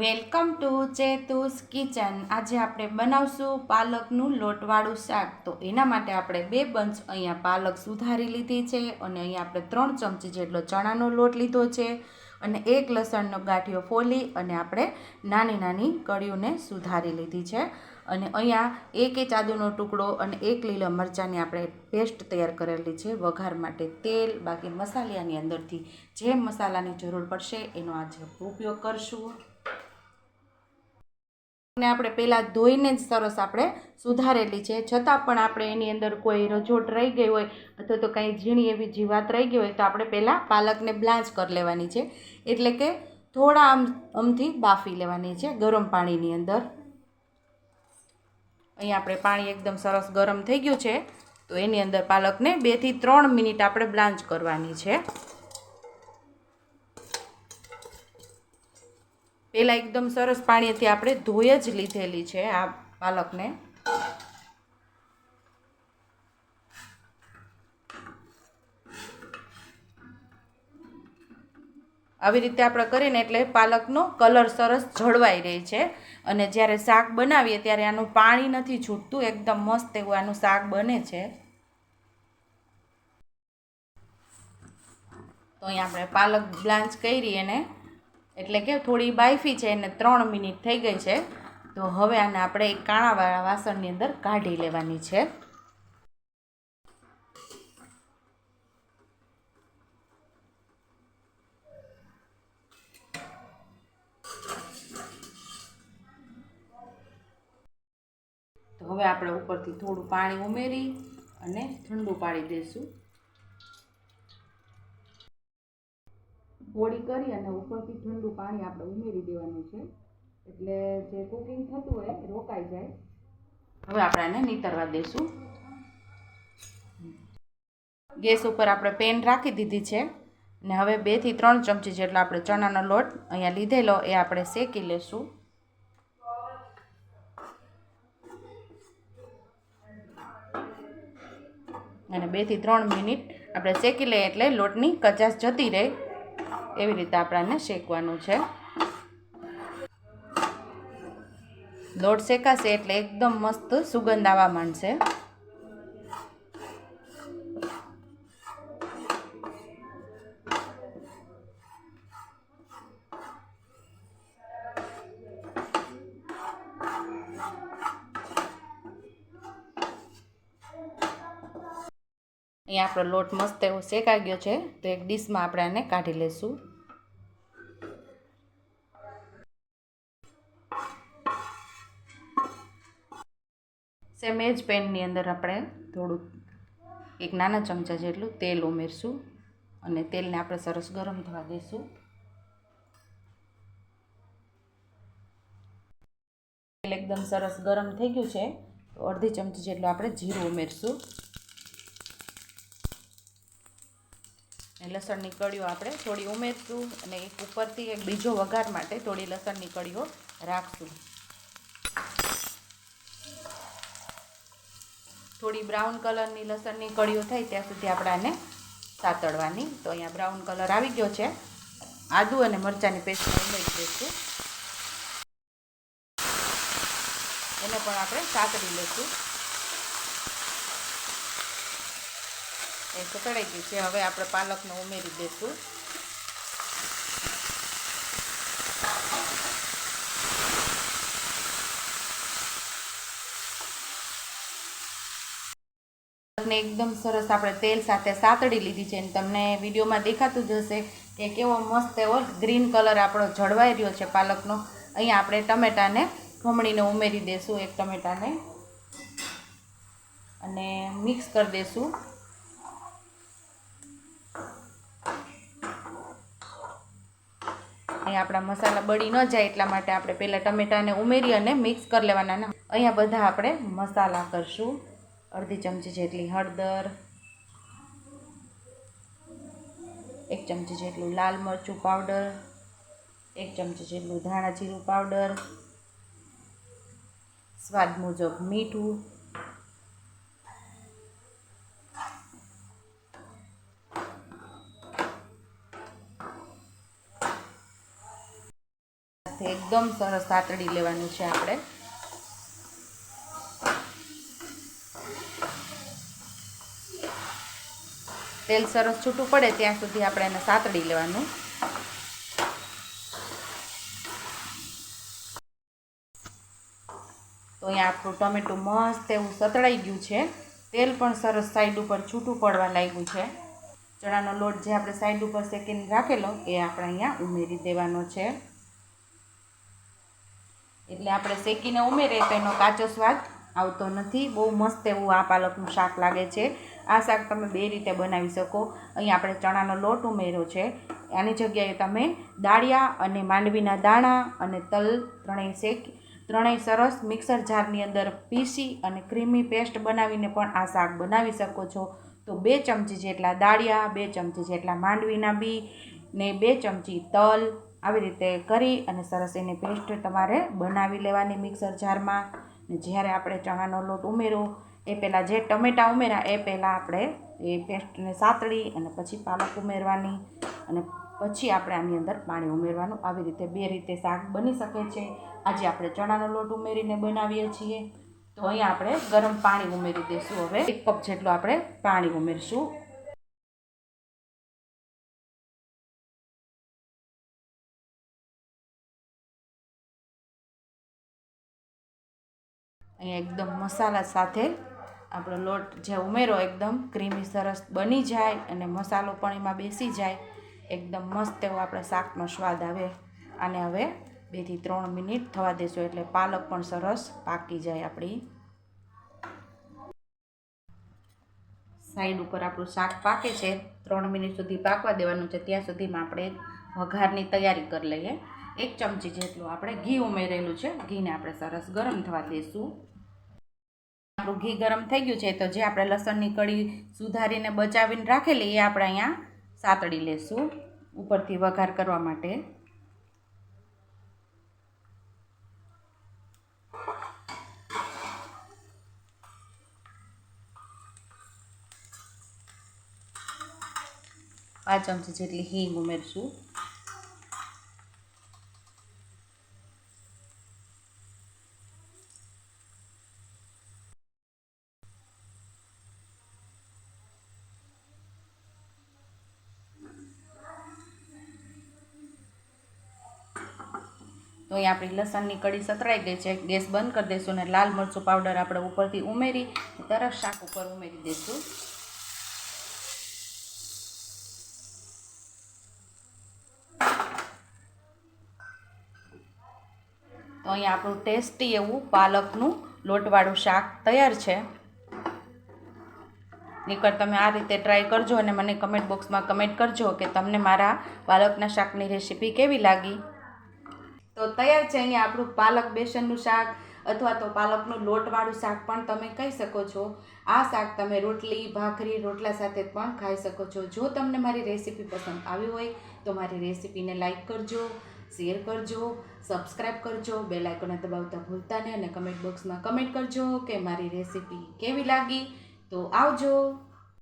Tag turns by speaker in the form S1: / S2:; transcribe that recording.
S1: Welcome to ચેતુસ kitchen. આજે આપણે બનાવશું પાલકનું લોટવાળું શાક. તો એના માટે આપણે બે બંચ અહીંયા પાલક સુધારી લીધી છે અને અહીંયા આપણે ત્રણ ચમચી જેટલો ચણાનો લોટ લીધો છે અને એક લસણનો ગાંઠિયો ફોલી અને આપણે નાની નાની કળીઓને સુધારી લીધી છે. અને અહીંયા એક એ આદુનો ટુકડો અને એક લીલા મરચાંની આપણે પેસ્ટ તૈયાર કરેલી છે. વઘાર માટે તેલ, બાકી મસાલાની અંદરથી જે મસાલાની જરૂર પડશે એનો આજે ઉપયોગ કરશું. ને આપણે પહેલાં ધોઈને જ સરસ આપણે સુધારેલી છે. છતાં પણ આપણે એની અંદર કોઈ રજોટ રહી ગઈ હોય, અથવા તો કંઈ ઝીણી એવી જીવાત રહી ગઈ હોય, તો આપણે પહેલાં પાલકને બ્લાન્ચ કરી લેવાની છે. એટલે કે થોડા આમ, આમથી બાફી લેવાની છે ગરમ પાણીની અંદર. અહીંયા આપણે પાણી એકદમ સરસ ગરમ થઈ ગયું છે. તો એની અંદર પાલકને બેથી ત્રણ મિનિટ આપણે બ્લાન્ચ કરવાની છે. પહેલાં એકદમ સરસ પાણીથી આપણે ધોઈ જ લીધેલી છે આ પાલકને આવી રીતે આપણે કરીને એટલે પાલકનો કલર સરસ જળવાઈ રહે છે. અને જ્યારે શાક બનાવીએ ત્યારે આનું પાણી નથી છૂટતું, એકદમ મસ્ત એવું આનું શાક બને છે. તો અહીંયા આપણે પાલક બ્લાન્ચ કરી એને એટલે કે થોડી બાફી છે એને ત્રણ મિનિટ થઈ ગઈ છે. તો હવે આને આપણે એક કાણાવાળા વાસણની અંદર કાઢી લેવાની છે. તો હવે આપણે ઉપરથી થોડું પાણી ઉમેરી અને ઠંડુ પાડી દઈશું ગોળી કરી અને ઉપરથી ઠંડુ પાણી આપણે ઉમેરી દેવાનું છે. એટલે જે કુકિંગ થતું હોય એ રોકાઈ જાય. હવે આપણે આને નીતરવા દઈશું ગેસ ઉપર આપણે પેન રાખી દીધી છે ને હવે બેથી ત્રણ ચમચી જેટલો આપણે ચણાનો લોટ અહીંયા લીધેલો એ આપણે શેકી લેશું. અને બેથી ત્રણ મિનિટ આપણે શેકી લઈએ એટલે લોટની કચાશ જતી રહે. એવી રીતે આપણાને શેકવાનું છે. લોટ શેકાશે એટલે એકદમ મસ્ત સુગંધ આવવા માંડશે. અહીંયા આપણો લોટ મસ્ત એવો શેકાઈ ગયો છે, તો એક ડીશમાં આપણે આને કાઢી લઈશું સેમ એ જ પેનની અંદર આપણે થોડુંક એક નાના ચમચા જેટલું તેલ ઉમેરશું અને તેલને આપણે સરસ ગરમ થવા દઈશું તેલ એકદમ સરસ ગરમ થઈ ગયું છે, તો અડધી ચમચી જેટલું આપણે જીરું ઉમેરશું. લસણની કળીઓ આપણે થોડી ઉમેરશું અને એક ઉપરથી એક બીજો વઘાર માટે થોડી લસણની કળીઓ રાખશું. થોડી બ્રાઉન કલરની લસણની કળીઓ થાય ત્યાં સુધી આપણે આને સાતળવાની. તો અહીંયા બ્રાઉન કલર આવી ગયો છે. આદુ અને મરચાંની પેસ્ટ ઉમેરી દઈશું. એને પણ આપણે સાતળી લઈશું એ સતળાઈ ગયું છે. હવે આપણે પાલકને ઉમેરી દઈશું પાલકને એકદમ સરસ આપણે તેલ સાથે સાતડી લીધી છે. અને તમને વિડીયોમાં દેખાતું જ હશે કે કેવો મસ્ત એવો ગ્રીન કલર આપણો જળવાઈ રહ્યો છે પાલકનો. અહીંયા આપણે ટમેટાને ખમણીને ઉમેરી દઈશું એક ટમેટાને. અને મિક્સ કરી દઈશું અહીંયા આપણા મસાલા બળી ન જાય એટલા માટે આપણે પહેલાં ટમેટાને ઉમેરી અને મિક્સ કરી લેવાના. અહીંયા બધા આપણે મસાલા કરશું. અડધી ચમચી જેટલી હળદર, એક ચમચી જેટલું લાલ મરચું પાવડર, એક ચમચી જેટલું ધાણા જીરું પાવડર, સ્વાદ મુજબ મીઠું એકદમ સરસ સાતડી લેવાનું છે આપણે. તેલ સરસ છૂટું પડે ત્યાં સુધી આપણે એને સાતડી લેવાનું. તો અહીંયા આપણું ટમેટું મસ્ત એવું સતળાઈ ગયું છે. તેલ પણ સરસ સાઈડ ઉપર છૂટું પડવા લાગ્યું છે. ચણાનો લોટ જે આપણે સાઈડ ઉપર શેકીને રાખેલો, એ આપણે અહીંયા ઉમેરી દેવાનો છે. એટલે આપણે શેકીને ઉમેરીએ તો એનો કાચો સ્વાદ આવતો નથી. બહુ મસ્ત એવું આ પાલકનું શાક લાગે છે. આ શાક તમે બે રીતે બનાવી શકો. અહીં આપણે ચણાનો લોટ ઉમેર્યો છે. આની જગ્યાએ તમે દાળિયા અને માંડવીના દાણા અને તલ ત્રણેય શેકી, ત્રણેય સરસ મિક્સર જારની અંદર પીસી અને ક્રીમી પેસ્ટ બનાવીને પણ આ શાક બનાવી શકો છો. તો બે ચમચી જેટલા દાળિયા, બે ચમચી જેટલા માંડવીના બી ને બે ચમચી તલ આવી રીતે કરી અને સરસ એની પેસ્ટ તમારે બનાવી લેવાની મિક્સર જારમાં. ને જ્યારે આપણે ચણાનો લોટ ઉમેરો, એ પહેલાં જે ટમેટાં ઉમેર્યા એ પહેલાં આપણે એ પેસ્ટને સાતળી અને પછી પાલક ઉમેરવાની અને પછી આપણે આની અંદર પાણી ઉમેરવાનું. આવી રીતે બે રીતે શાક બની શકે છે. આજે આપણે ચણાનો લોટ ઉમેરીને બનાવીએ છીએ. તો અહીંયા આપણે ગરમ પાણી ઉમેરી દઈશું હવે. એક કપ જેટલું આપણે પાણી ઉમેરશું. અહીંયા એકદમ મસાલા સાથે આપણો લોટ જે ઉમેરો એકદમ ક્રીમી સરસ બની જાય અને મસાલો પણ એમાં બેસી જાય. એકદમ મસ્ત એવો આપણે શાકનો સ્વાદ આવે. અને હવે બેથી ત્રણ મિનિટ થવા દેશું એટલે પાલક પણ સરસ પાકી જાય આપણી. સાઈડ ઉપર આપણું શાક પાકે છે. ત્રણ મિનિટ સુધી પાકવા દેવાનું છે. ત્યાં સુધીમાં આપણે વઘારની તૈયારી કરી લઈએ. એક ચમચી જેટલું આપણે ઘી ઉમેરેલું છે. ઘીને આપણે સરસ ગરમ થવા દઈશું આપણું ઘી ગરમ થઈ ગયું છે, તો જે આપણે લસણની કળી સુધારીને બચાવીને રાખેલી, એ આપણે અહીંયા સાતળી લેશું ઉપરથી વઘાર કરવા માટે. પાંચ ચમચી જેટલી હિંગ ઉમેરશું. તો અહીં આપણી લસણની કડી સતરાઈ ગઈ છે. ગેસ બંધ કરી દઈશું અને લાલ મરચું પાવડર આપણે ઉપરથી ઉમેરી તરત શાક ઉપર ઉમેરી દઈશું. તો અહીંયા આપણું ટેસ્ટી એવું પાલકનું લોટવાળું શાક તૈયાર છે. નીકળ તમે આ રીતે ટ્રાય કરજો અને મને કમેન્ટ બોક્સમાં કમેન્ટ કરજો કે તમને મારા પાલકના શાકની રેસીપી કેવી લાગી. તો તૈયાર છે અહીંયા આપણું પાલક બેસનનું શાક અથવા તો પાલકનું લોટવાળું શાક પણ તમે કહી શકો છો. આ શાક તમે રોટલી, ભાખરી, રોટલા સાથે પણ ખાઈ શકો છો. જો તમને મારી રેસીપી પસંદ આવી હોય તો મારી રેસીપીને લાઈક કરજો, શેર કરજો સબસ્ક્રાઈબ કરજો, બેલ આઇકોને દબાવતા ભૂલતા નહીં અને કમેન્ટ બોક્સમાં કમેન્ટ કરજો કે મારી રેસીપી કેવી લાગી. તો આવજો.